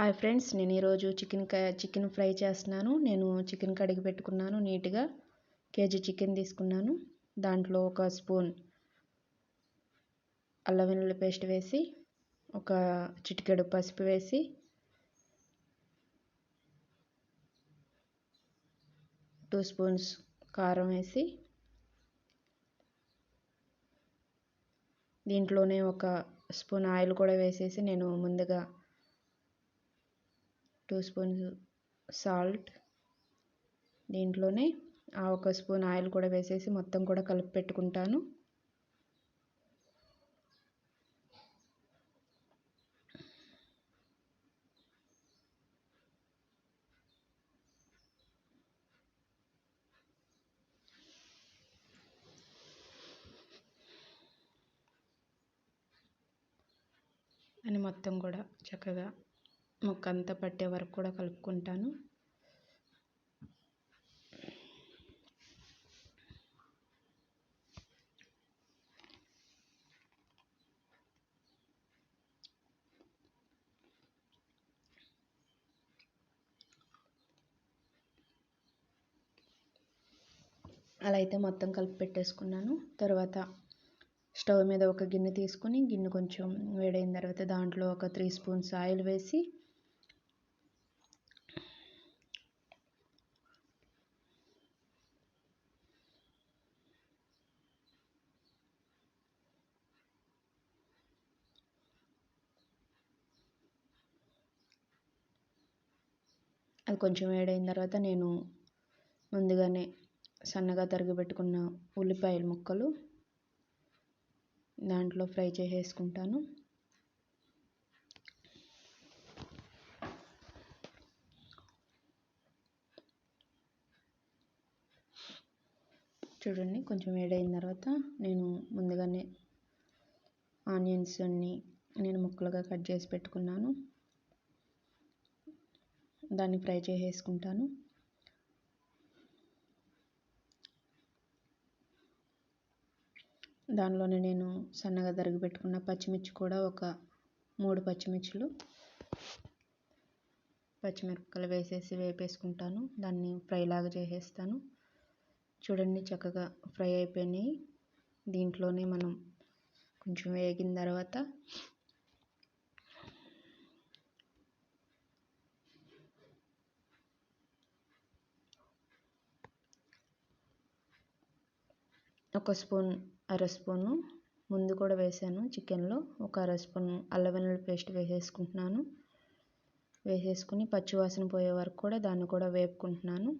Hi friends నేను ఈరోజు chicken chicken fry చేస్తున్నాను. నేను చికెన్ కడిగి పెట్టుకున్నాను నీట్గా. కేజీ చికెన్ తీసుకున్నాను. దాంట్లో ఒక స్పూన్ అల్లం వెల్లుల్లి పేస్ట్ వేసి ఒక చిటికెడు పసుపు వేసి టూ స్పూన్స్ కారం వేసి దీంట్లోనే ఒక స్పూన్ ఆయిల్ కూడా వేసేసి నేను ముందుగా టూ స్పూన్స్ సాల్ట్ దీంట్లోనే ఆ ఒక స్పూన్ ఆయిల్ కూడా వేసేసి మొత్తం కూడా కలిపి పెట్టుకుంటాను. అని మొత్తం కూడా చక్కగా ముక్కంతా పట్టే వరకు కూడా కలుపుకుంటాను. అలా అయితే మొత్తం కలిపి పెట్టేసుకున్నాను. తర్వాత స్టవ్ మీద ఒక గిన్నె తీసుకొని గిన్నె కొంచెం వేడైన తర్వాత దాంట్లో ఒక త్రీ స్పూన్స్ ఆయిల్ వేసి అది కొంచెం వేడైన తర్వాత నేను ముందుగానే సన్నగా తరిగి పెట్టుకున్న ఉల్లిపాయల ముక్కలు దాంట్లో ఫ్రై చేసేసుకుంటాను. చూడండి కొంచెం వేడైన తర్వాత నేను ముందుగానే ఆనియన్స్ అన్ని నేను ముక్కలుగా కట్ చేసి పెట్టుకున్నాను. దాన్ని ఫ్రై చేసేసుకుంటాను. దానిలోనే నేను సన్నగా తరిగి పెట్టుకున్న పచ్చిమిర్చి కూడా ఒక మూడు పచ్చిమిర్చులు పచ్చిమిరపకాయలు వేసేసి వేపేసుకుంటాను. దాన్ని ఫ్రై లాగా చేసేస్తాను. చూడండి చక్కగా ఫ్రై అయిపోయినాయి. దీంట్లోనే మనం కొంచెం వేగిన తర్వాత ఒక స్పూన్ అర స్పూను ముందు కూడా వేసాను. చికెన్లో ఒక అర స్పూన్ అల్లం వెల్లుల్లి పేస్ట్ వేసేసుకుంటున్నాను. వేసేసుకుని పచ్చివాసన పోయే వరకు కూడా దాన్ని కూడా వేపుకుంటున్నాను.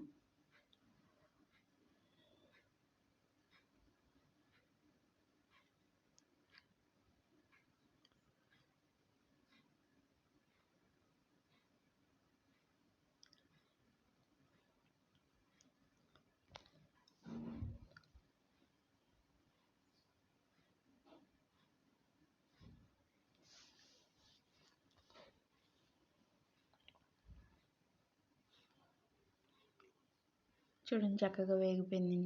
చూడండి చక్కగా వేగిపోయింది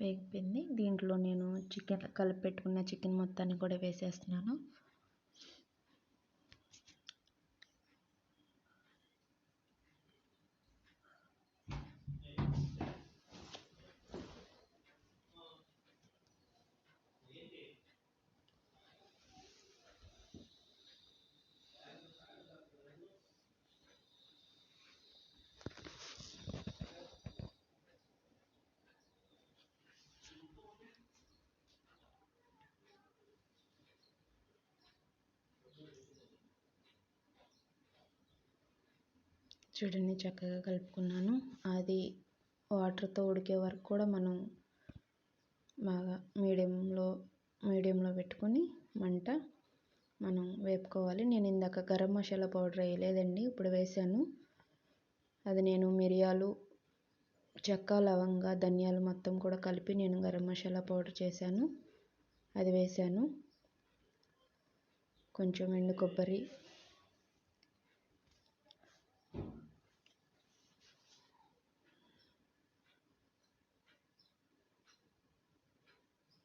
వేగిపోయింది. దీంట్లో నేను చికెన్ కలిపి పెట్టుకున్న చికెన్ మొత్తాన్ని కూడా వేసేస్తున్నాను. చూడండి చక్కగా కలుపుకున్నాను. అది వాటర్తో ఉడికే వరకు కూడా మనం బాగా మీడియంలో మీడియంలో పెట్టుకొని మంట మనం వేపుకోవాలి. నేను ఇందాక గరం మసాలా పౌడర్ వేయలేదండి ఇప్పుడు వేసాను. అది నేను మిరియాలు చెక్క లవంగ ధనియాలు మొత్తం కూడా కలిపి నేను గరం మసాలా పౌడర్ చేశాను. అది వేసాను. కొంచెం ఎండు కొబ్బరి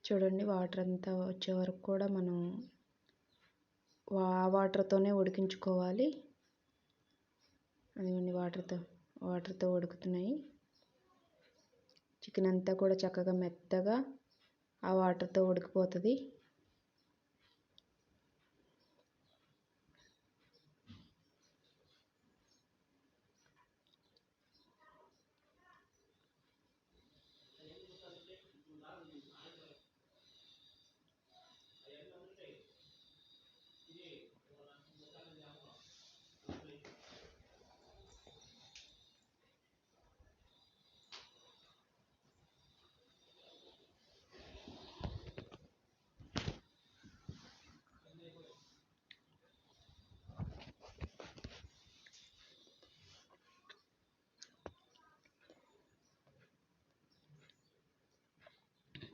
చూడండి వాటర్ అంతా వచ్చే వరకు కూడా మనం ఆ వాటర్తోనే ఉడికించుకోవాలి. అదిగోండి వాటర్తో వాటర్తో ఉడుకుతున్నాయి. చికెన్ అంతా కూడా చక్కగా మెత్తగా ఆ వాటర్తో ఉడికిపోతుంది.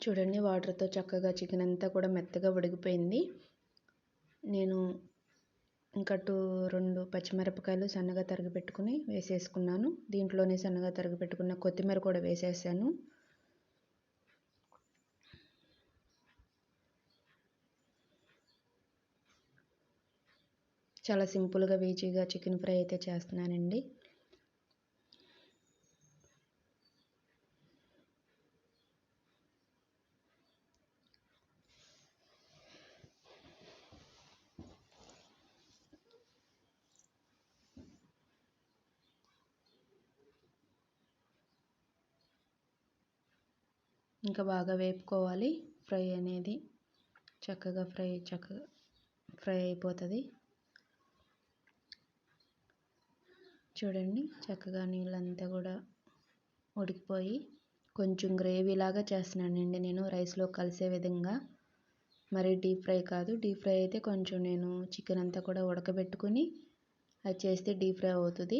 చూడండి వాటర్తో చక్కగా చికెన్ అంతా కూడా మెత్తగా ఉడికిపోయింది. నేను ఇంకా టూ రెండు పచ్చిమిరపకాయలు సన్నగా తరిగి పెట్టుకుని వేసేసుకున్నాను. దీంట్లోనే సన్నగా తరిగి పెట్టుకున్న కొత్తిమీర కూడా వేసేసాను. చాలా సింపుల్గా వీజీగా చికెన్ ఫ్రై అయితే చేస్తున్నానండి. ఇంకా బాగా వేపుకోవాలి. ఫ్రై అనేది చక్కగా ఫ్రై చక్కగా ఫ్రై అయిపోతుంది. చూడండి చక్కగా నీళ్ళంతా కూడా ఉడికిపోయి కొంచెం గ్రేవీ లాగా చేస్తున్నానండి నేను రైస్లో కలిసే విధంగా. మరి డీప్ ఫ్రై కాదు డీప్ ఫ్రై అయితే కొంచెం నేను చికెన్ అంతా కూడా ఉడకబెట్టుకుని అది చేస్తే డీప్ ఫ్రై అవుతుంది.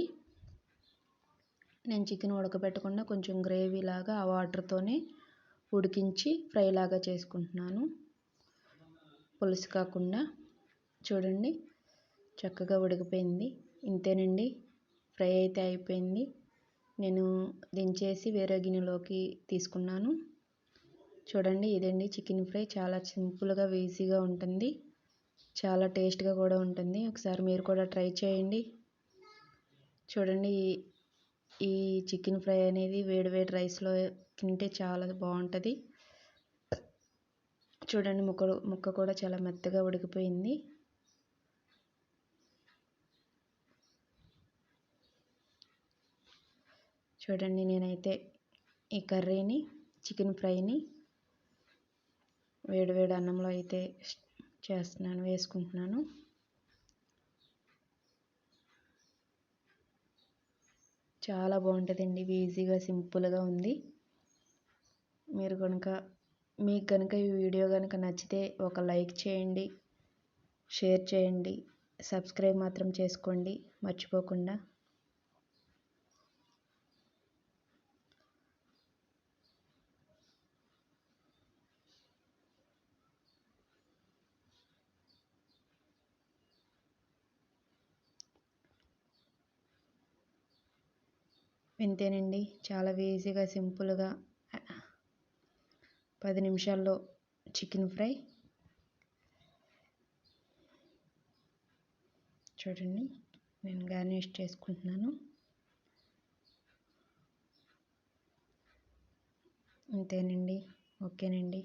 నేను చికెన్ ఉడకబెట్టకుండా కొంచెం గ్రేవీ లాగా ఆ వాటర్తోనే ఉడికించి ఫ్రై లాగా చేసుకుంటున్నాను. పులుసు కాకుండా చూడండి చక్కగా ఉడికిపోయింది. ఇంతేనండి ఫ్రై అయితే అయిపోయింది. నేను దించేసి వేరే గిన్నెలోకి తీసుకున్నాను. చూడండి ఇదండి చికెన్ ఫ్రై. చాలా సింపుల్గా ఈజీగా ఉంటుంది. చాలా టేస్ట్గా కూడా ఉంటుంది. ఒకసారి మీరు కూడా ట్రై చేయండి. చూడండి ఈ చికెన్ ఫ్రై అనేది వేడి వేడి రైస్లో తింటే చాలా బాగుంటుంది. చూడండి ముక్క ముక్క కూడా చాలా మెత్తగా ఉడికిపోయింది. చూడండి నేనైతే ఈ కర్రీని చికెన్ ఫ్రైని వేడివేడి అన్నంలో అయితే చేస్తున్నాను వేసుకుంటున్నాను. చాలా బాగుంటుందండి. ఈజీగా సింపుల్గా ఉంది. మీరు కనుక మీకు కనుక ఈ వీడియో కనుక నచ్చితే ఒక లైక్ చేయండి షేర్ చేయండి సబ్స్క్రైబ్ మాత్రం చేసుకోండి. మర్చిపోకుండా ఇంతేనండి చాలా ఈజీగా సింపుల్గా పది నిమిషాల్లో చికెన్ ఫ్రై. చూడండి నేను గార్నిష్ చేసుకుంటున్నాను. అంతేనండి ఓకేనండి.